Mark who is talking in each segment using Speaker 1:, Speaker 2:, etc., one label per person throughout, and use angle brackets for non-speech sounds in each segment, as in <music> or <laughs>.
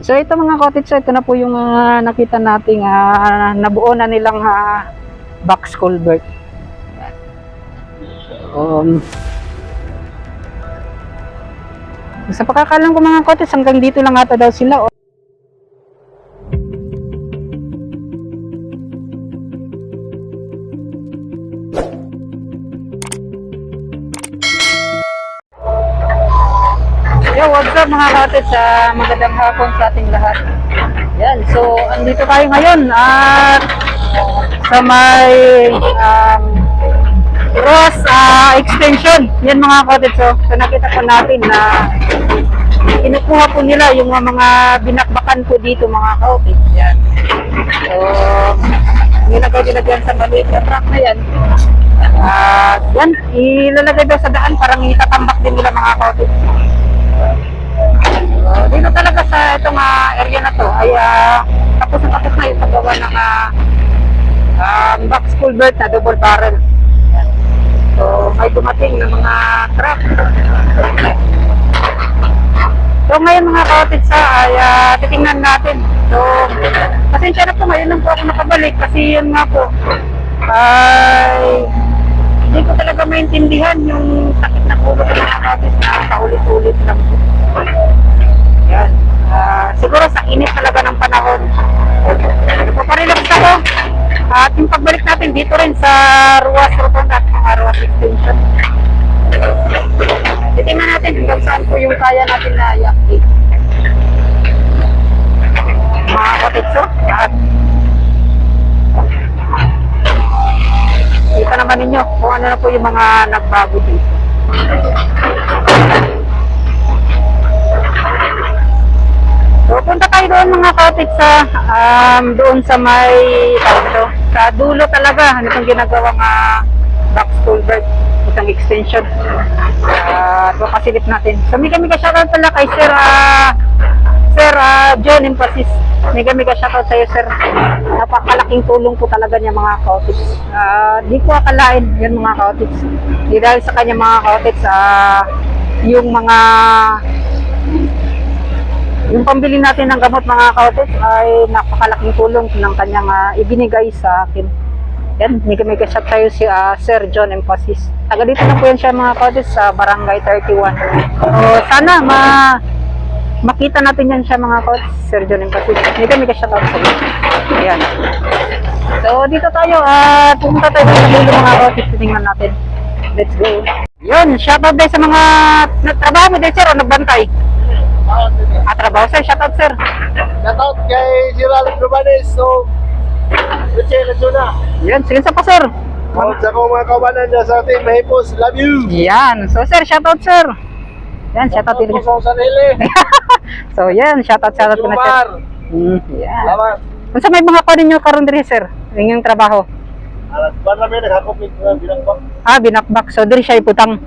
Speaker 1: So ito mga cottage, ito na po yung ah, nakita nating ah, nabuo na nilang ah, box culvert. Um, sa pagkakalam ko mga cottage, hanggang dito lang ata daw sila. Cottage? sa magandang hapon sa ating lahat. Yan, so andito tayo ngayon at sa may um, Ross ah, extension. Yan mga cottage. So, so nakita po natin na kinukuha po nila yung mga binakbakan po dito mga cottage. Yan. So, nilagay nila dyan sa maliit na truck na yan. At yan, ilalagay daw sa daan parang itatambak din nila mga cottage. So, dito talaga sa itong ah, area na to ay ah, tapos na tapos na yung paggawa ng ah, um, box culvert na double barrel. So, may dumating na mga truck. So, ngayon mga cottage sa ay ah, titingnan natin. So, pasensya na po ngayon lang po ako nakabalik kasi yun nga po ay hindi ko talaga maintindihan yung sakit na ulo ko mga cottage na paulit-ulit lang po. Yan. Ah, siguro sa init talaga ng panahon. Nagpaparelax ako. At yung pagbalik natin dito rin sa Ruas Rotonda at mga Ruas Extension. Titingnan natin hanggang saan po yung kaya natin na i-update. Mga kotitso. At kita naman ninyo kung ano na po yung mga nagbago dito. So, punta tayo doon mga cottage sa um, doon sa may tawag sa dulo talaga. Ano itong ginagawang uh, box culvert itong extension. Uh, ito kasilip natin. So may kami ka shoutout pala kay Sir ah, Sir ah, John Emphasis. May kami ka shoutout sa iyo Sir. Napakalaking tulong po talaga niya mga cottage Ah, di ko akalain yan mga cottage di dahil sa kanya mga cottage ah, yung mga yung pambili natin ng gamot mga kautis ay napakalaking tulong ng kanyang ah, ibinigay sa akin. Yan, kami kasat tayo si ah, Sir John Emphasis. Taga dito na po yan siya mga kautis sa Barangay 31. So, sana ma makita natin yan siya mga kautis, Sir John Emphasis. Kami kasat tayo sa. Ayan. So, dito tayo at pumunta tayo sa dulo mga kautis. Tingnan natin. Let's go. Yun, shoutout din sa mga nagtrabaho mo din sir o nagbantay. Ah, trabaho sir, shoutout sir.
Speaker 2: Shoutout kay Sir Alex Romanes. So, Richie Laguna.
Speaker 1: Yan, sige sa pa sir.
Speaker 2: Sa kong mga kawanan niya sa ating Mahipos. Love you.
Speaker 1: Yan, so sir, shoutout sir. Yan, shoutout.
Speaker 2: Shoutout sa sarili. <laughs>
Speaker 1: so yan, shoutout, shoutout ko na sir. Mm, yan.
Speaker 2: Salamat.
Speaker 1: Kung sa may mga pa ninyo karon diri sir, yung trabaho.
Speaker 2: Alat ba namin nagkakopit na bilang bang?
Speaker 1: Ah, binakbak. So diri siya iputang.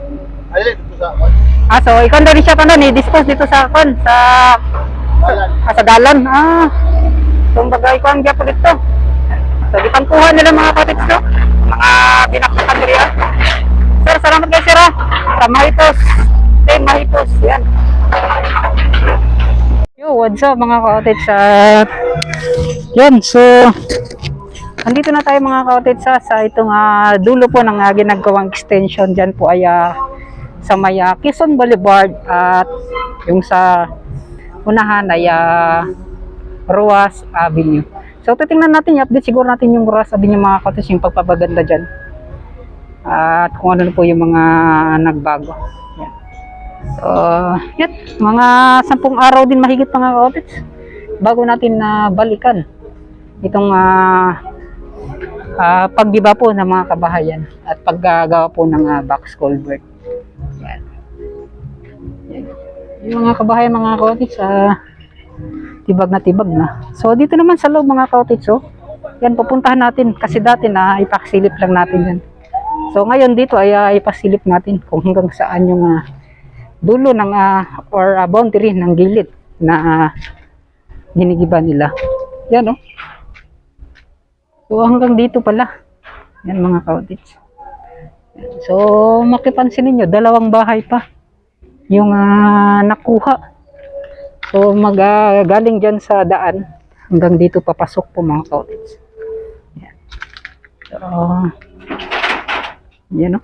Speaker 2: Alin, dito sa
Speaker 1: Ah, so ikaw na rin siya kano ni dispose dito sa kon sa
Speaker 2: Balan.
Speaker 1: ah, sa dalan. Ah. So bagay ko ang gyapon dito. So di pangkuha nila mga kotits no. Mga binakbakan diri. Sir, salamat kayo sir ah. Sa Mahipos. Team Mahipos. Yan. Yo, what's up mga cottage at yan, so andito na tayo mga cottage sa, sa itong ah, dulo po ng uh, ginagawang extension dyan po ay ah, sa may ah, Quezon Boulevard at yung sa unahan ay ah, Ruas Avenue. So titingnan natin, i-update siguro natin yung Ruas Avenue mga cottage, yung pagpapaganda dyan. At kung ano po yung mga nagbago. So, yan. Mga sampung araw din mahigit mga kaopits bago natin na balikan itong ah ah, pagdiba po ng mga kabahayan at paggagawa po ng ah, box culvert. Yan. Yung mga kabahayan mga kaopits ah, tibag na tibag na. So, dito naman sa loob mga kaopits oh, yan pupuntahan natin kasi dati na ipasilip lang natin yan. So ngayon dito ay uh, ipasilip natin kung hanggang saan yung ah, dulo ng ah, or ah, boundary ng gilid na ah, ginigiba nila. Yan oh. So hanggang dito pala. Yan mga kautits. So makipansin ninyo, dalawang bahay pa yung ah, nakuha So mag galing dyan sa daan hanggang dito papasok po mga cottage. Yan. So, yan o.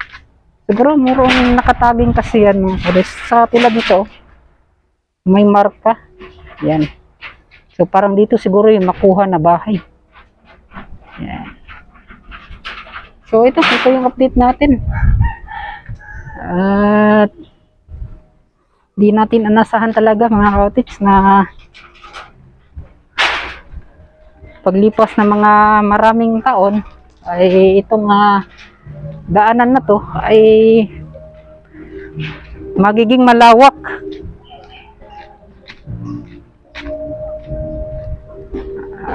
Speaker 1: Siguro murong nakatabing kasi yan mga cottage. Sa tulad nito, may marka. Yan. So parang dito siguro yung makuha na bahay. Yan. So ito, ito yung update natin. At di natin anasahan talaga mga cottage na paglipas ng mga maraming taon ay itong ah, daanan na to ay magiging malawak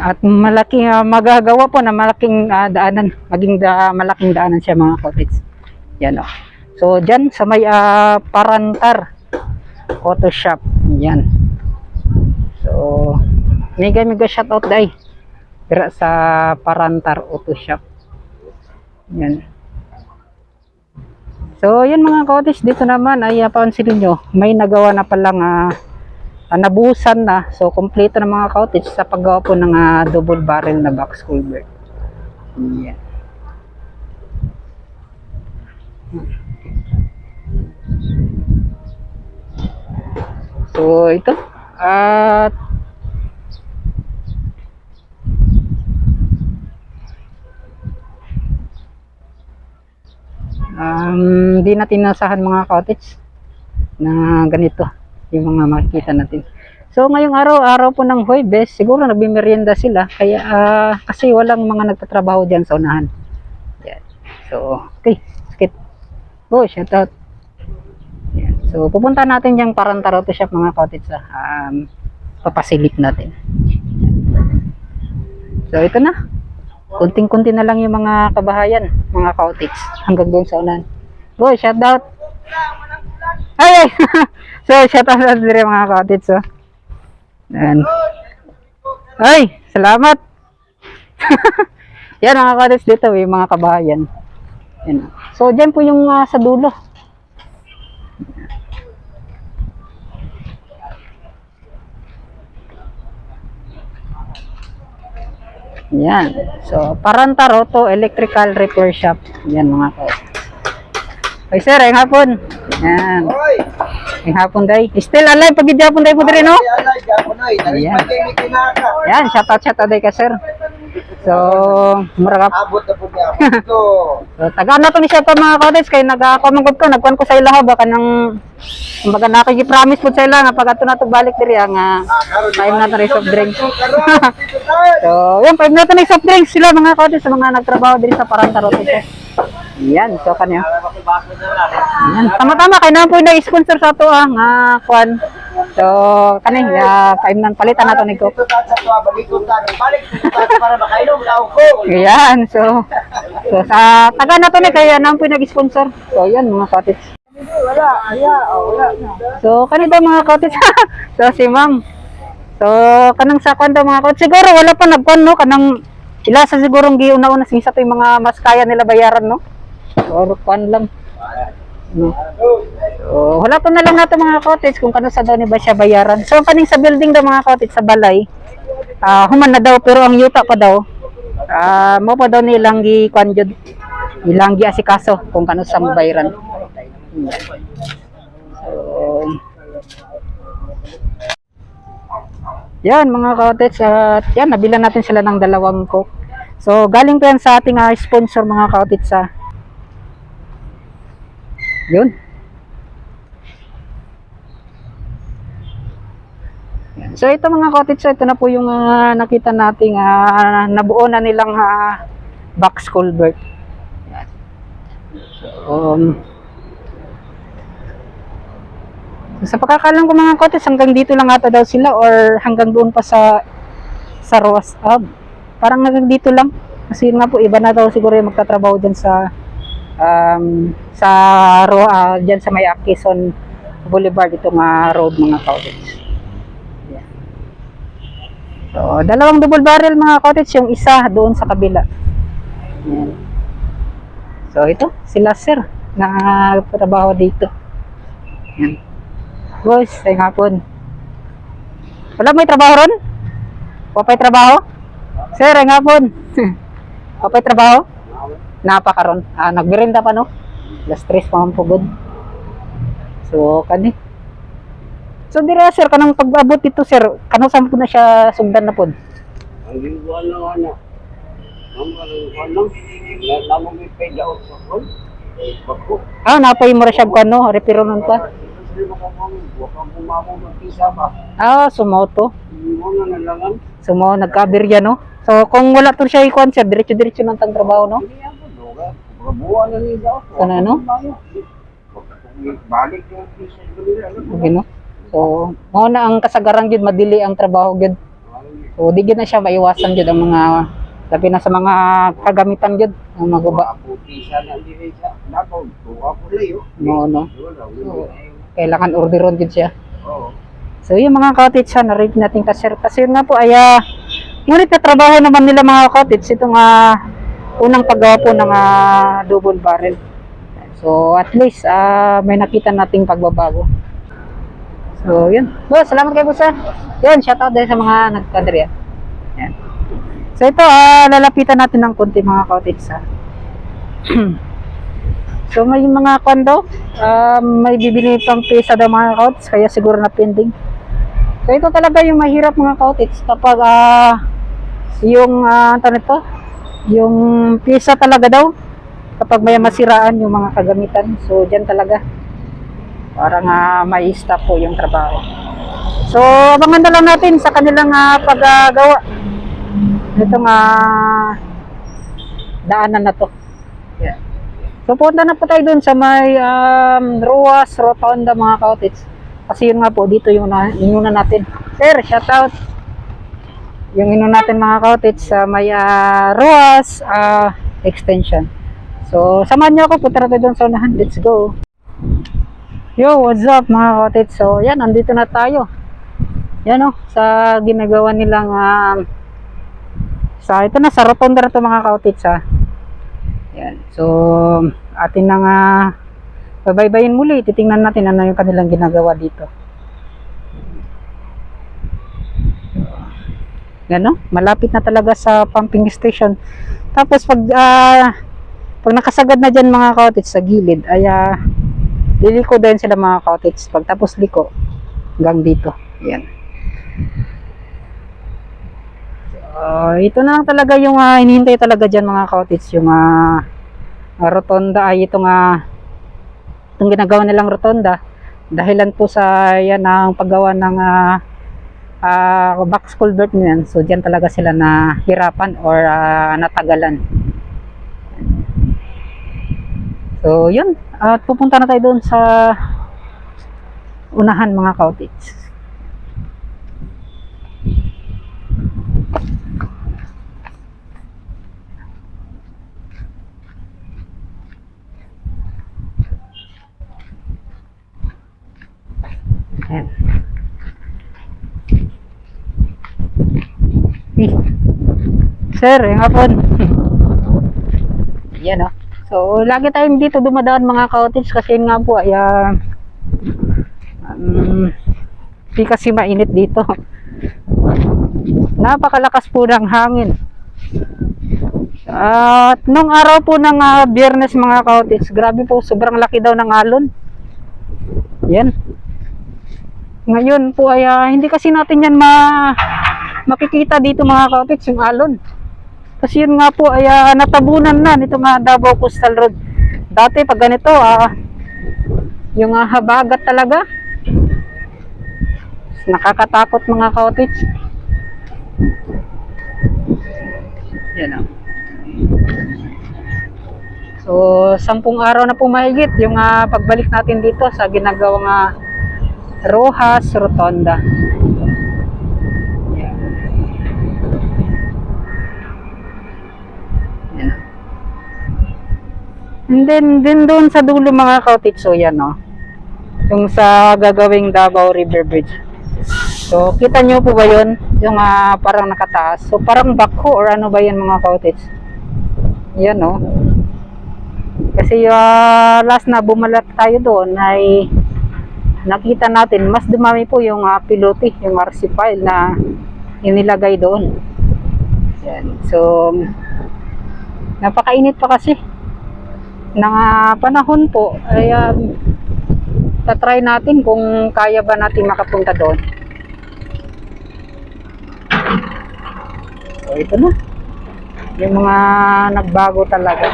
Speaker 1: at malaki ah, magagawa po na malaking ah, daanan maging da, malaking daanan siya mga cottage yan o so dyan sa may ah, parantar auto shop yan. So mega mega shout out day dira sa parantar auto shop yan. So yan mga cottage dito naman ay uh, pansinin nyo may nagawa na palang ah, ah, nabuhusan na. So, kompleto na mga cottage sa paggawa po ng ah, double barrel na box culvert. Yan. So, ito. At um, di natin nasahan mga cottage na ganito yung mga makikita natin. So ngayong araw, araw po ng Huwebes, siguro nagbimeryenda sila kaya ah, kasi walang mga nagtatrabaho diyan sa unahan. Yan. So, okay, skip. Oh, shout out. Yan. So pupunta natin yung Parantaroto shop mga cottage sa um, papasilip natin. So ito na. Kunting-kunti na lang yung mga kabahayan, mga cottage hanggang doon sa unahan. Boy, shout out. Ay, <laughs> so, shout out sa dire mga cottage, oh. Yan. Ay, salamat. <laughs> Yan mga cottage dito, yung mga kabahayan. Yan. So, dyan po yung ah, sa dulo. Yan. So, Parantaroto Electrical Repair Shop. Yan mga cottage. Ay sir, ay hapon. Yan. Ay hapon day. Still alive pag gyapon day mo dire no?
Speaker 2: Yan
Speaker 1: shout out shout out day ka sir. So, mura ka.
Speaker 2: Abot na po niya. <laughs> Ito.
Speaker 1: So, taga na to ni out mga cottage kay nagakamangod ko, nagkuan ko sa ilaha baka nang kumbaga nakiki-promise po sa ila nga pag ato na to balik diri ah, nga <laughs> time na to rin soft drinks. So, yan, 5 na to na soft drinks sila mga cottage sa mga nagtrabaho diri sa Parantarote sir. Yan, so kanya. Yan, tama-tama kay na po na sponsor sa ato ah, nga kwan. So, kani, ya, five nang palitan na to ni
Speaker 2: ko.
Speaker 1: Ayan, so, so sa taga na to ni kaya nang po nag-sponsor. So, yan mga cottage.
Speaker 2: Wala, aya, oh, wala.
Speaker 1: So, kanito mga cottage. <laughs> so, si ma'am. So, kanang sa daw mga cottage. Siguro wala pa nagkwan, no? Kanang ila sa sigurong giuna-una sa to yung mga mas kaya nila bayaran, no? Or kwan lang. No? So, pa na lang nato mga cottage kung kano sa daw ni ba siya bayaran. So, kaning sa building daw mga cottage sa balay, ah human na daw pero ang yuta pa daw, ah mo pa daw nilang gi kwan jud. Ilang gi asikaso kung kano sa bayaran. So, yan mga cottage at yan nabilan natin sila ng dalawang coke. So galing pa yan sa ating ah, sponsor mga cottage sa yun. So ito mga cottage, ito na po yung ah, nakita nating ah, nabuo na nilang ah, box culvert. So, um, sa pagkakalam ko mga cottage, hanggang dito lang ata daw sila or hanggang doon pa sa sa Roas Hub. Parang hanggang dito lang. Kasi nga po, iba na daw siguro yung magtatrabaho dyan sa um, sa Roa, dyan sa may Akison Boulevard, itong ah, road mga cottage. Yan. So, dalawang double barrel mga cottage, yung isa doon sa kabila. Yan. So, ito, sila sir, na trabaho dito. Yan. Boys, ay hapon. Wala may trabaho ron? Wapay trabaho? Sir, ay po. <laughs> Wapay trabaho? Napakaron. Ah, nagbirenda pa no? Last stress pa man pugod. So, kani. So, dira sir, kanang pag-abot dito sir, kanang saan po na siya sugdan na po?
Speaker 3: Ang ginagawa ng ano, ang ano, na namang may pay daw sa kon.
Speaker 1: Ah, napay mo ra siya kung ano, repiro nun pa. Ah.
Speaker 3: Mga nalangan.
Speaker 1: Sumo, nagkabirya no? So, kung wala to siya ikuan sir, diretso-diretso ng tang trabaho no?
Speaker 3: Hindi ako, doga. Pagkabuhan na niya daw.
Speaker 1: Ano, Okay no? So, mao na ang kasagaran gyud madili ang trabaho gyud. So, di gyud na siya maiwasan gyud ang mga labi na sa mga kagamitan gyud ang maguba. Mo no?
Speaker 3: Wala, wala.
Speaker 1: Kailangan orderon gyud siya. So, yung mga cottage siya, na-rate natin kasir. Kasi yun nga po, ay, ah, ngunit na trabaho naman nila mga cottage, itong ah, unang paggawa po ng ah, double barrel. So, at least, ah, may nakita nating pagbabago. So, yun. Boss, salamat kayo, boss. ah. Yun, shoutout dahil sa mga nagkadriya. Yan. So, ito, ah, lalapitan natin ng konti mga cottage, <clears throat> ha. so, may mga kondo, ah, may bibili pang pesa daw mga cottage, kaya siguro na pending. So ito talaga yung mahirap mga cottage kapag ah yung uh, ito, yung pyesa talaga daw kapag may masiraan yung mga kagamitan. So diyan talaga parang uh, may stop po yung trabaho. So abangan na lang natin sa kanilang uh, paggagawa. Itong uh, daanan na to. Yeah. So punta na po tayo dun sa may um, Ruas Rotonda mga cottage. Kasi yun nga po, dito yung na, inuna natin. Sir, shout out. Yung inuna natin mga cottage sa may ah, Ruas ah, extension. So, samahan niyo ako, punta natin doon sa unahan. Let's go. Yo, what's up mga cottage? So, yan, andito na tayo. Yan o, sa ginagawa nilang um, sa ito na, sa rotonda na to mga cottage ha. Yan. So, atin na nga babaybayin muli, titingnan natin ano yung kanilang ginagawa dito. Gano? Malapit na talaga sa pumping station. Tapos pag ah, pag nakasagad na diyan mga cottage sa gilid, ay ah, liliko din sila mga cottage. Pag tapos liko, hanggang dito. Yan. Ah, ito na lang talaga yung ah, hinihintay talaga diyan mga cottage, yung ah, rotonda ay itong ah, itong ginagawa nilang rotonda dahilan po sa yan ang paggawa ng ah, ah, box culvert niyan. So diyan talaga sila na hirapan or ah, natagalan. So yun. At pupunta na tayo doon sa unahan mga cottage Ayan. Eh, <laughs> Sir, yung hapon. <laughs> Yan o. So, lagi tayong dito dumadaan mga cottage kasi yun nga po ay ah, um, di kasi mainit dito. <laughs> Napakalakas po ng hangin. At nung araw po ng ah, biyernes mga cottage, grabe po, sobrang laki daw ng alon. Yan. Ngayon po ay ah, hindi kasi natin yan ma makikita dito mga cottage yung alon. Kasi yun nga po ay ah, natabunan na nito nga Davao Coastal Road. Dati pag ganito ah yung ah, habagat talaga. Nakakatakot mga cottage. Yan oh. So, sampung araw na po mahigit yung ah, pagbalik natin dito sa ginagawang ah, Rojas Rotonda. And then, din doon sa dulo mga cottage, so yan no. Yung sa gagawing Davao River Bridge. So, kita nyo po ba yun? Yung ah, parang nakataas. So, parang bako or ano ba yan mga cottage? Yan no. Kasi ah, last na bumalat tayo doon ay nakita natin, mas dumami po yung uh, pilote, yung RC file na inilagay doon. Yan. So, napakainit pa kasi ng ah, panahon po ay um, tatry natin kung kaya ba natin makapunta doon. So, ito na. Yung mga nagbago talaga.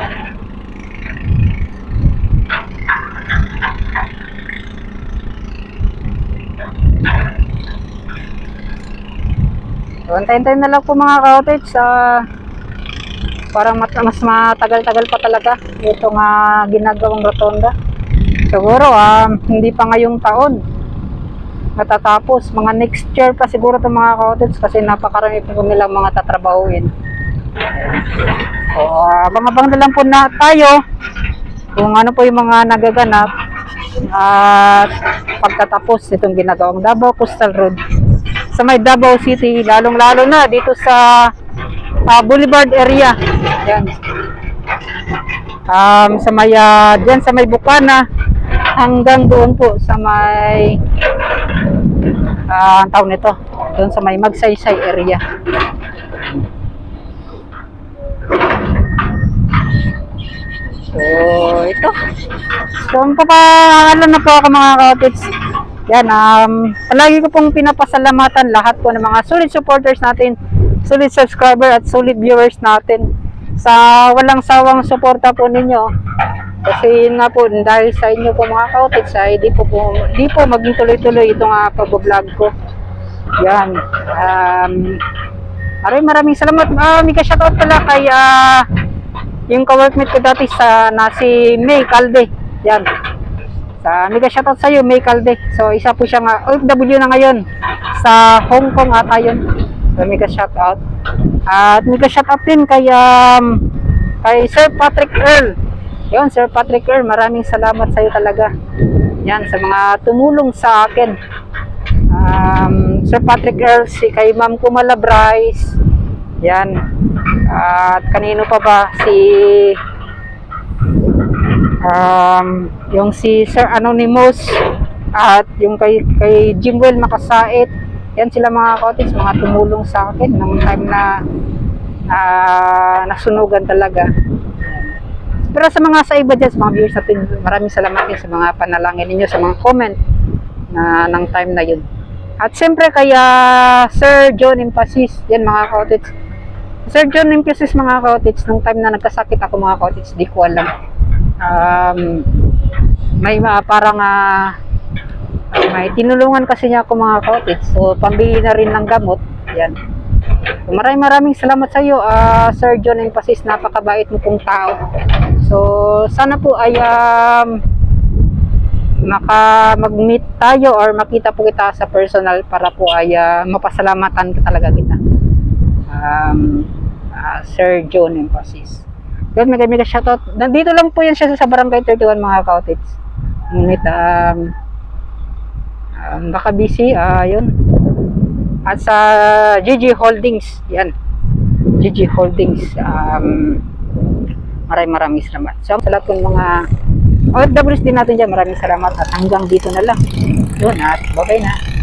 Speaker 1: So, antayin-tayin na lang po mga cottage sa parang mat- mas matagal-tagal pa talaga itong ah, ginagawang rotonda. Siguro um, hindi pa ngayong taon matatapos. Mga next year pa siguro itong mga cottage kasi napakarami po nilang mga tatrabahuin. So, ah, abang-abang na lang po na tayo kung ano po yung mga nagaganap at pagtatapos itong ginagawang Davao Coastal Road sa may Davao City, lalong-lalo na dito sa ah, Boulevard area. Yan. Um, sa may, ah, dyan sa may Bukana, hanggang doon po sa may, ah, ang tawag nito, doon sa may Magsaysay area. So, ito. So, papaalam na po ako mga cottage. Yan, um, palagi ko pong pinapasalamatan lahat po ng mga solid supporters natin, solid subscriber at solid viewers natin sa walang sawang suporta po ninyo. Kasi yun nga po, dahil sa inyo po mga cottage, ay di po, po, di po maging tuloy-tuloy itong uh, pag-vlog ko. Yan. Um, maraming maraming salamat. Uh, Mika shoutout pala kay ah, yung ka-workmate ko dati sa na si May Calde. Yan. Sa mega shoutout sa iyo, May Calde. So isa po siyang uh, OFW na ngayon sa Hong Kong ata yun. So mega shoutout. At mega shoutout din kay um, kay Sir Patrick Earl. Yun, Sir Patrick Earl, maraming salamat sa iyo talaga. Yan, sa mga tumulong sa akin. Um, Sir Patrick Earl, si kay Ma'am Kumala Bryce. Yan. At kanino pa ba? Si um, yung si Sir Anonymous at yung kay, kay Jimwell Makasait yan sila mga cottage, mga tumulong sa akin nung time na ah, nasunugan talaga. Pero sa mga sa iba dyan, sa mga viewers natin maraming salamat din sa mga panalangin ninyo sa mga comment na ng time na yun. At siyempre kaya Sir John Impasis yan mga cottage Sir John Impasis mga cottage nung time na nagkasakit ako mga cottage di ko alam. Um, may mga parang ah, may tinulungan kasi niya ako mga cottage so pambili na rin ng gamot. Yan. So, maraming maraming salamat sa iyo ah, Sir John Emphasis. Napakabait mo pong tao. So sana po ay um, maka mag-meet tayo or makita po kita sa personal para po ay ah, mapasalamatan ka talaga kita. Um, ah, Sir John Emphasis. Yun, mega mega shoutout. Nandito lang po yan siya sa Barangay 31 mga cottage. Ngunit, um, um, baka busy, ah, yun. At sa GG Holdings, yan. GG Holdings, um, maraming maraming salamat. So, sa lahat ng mga OFWs din natin dyan, maraming salamat at hanggang dito na lang. Yun, at bye na.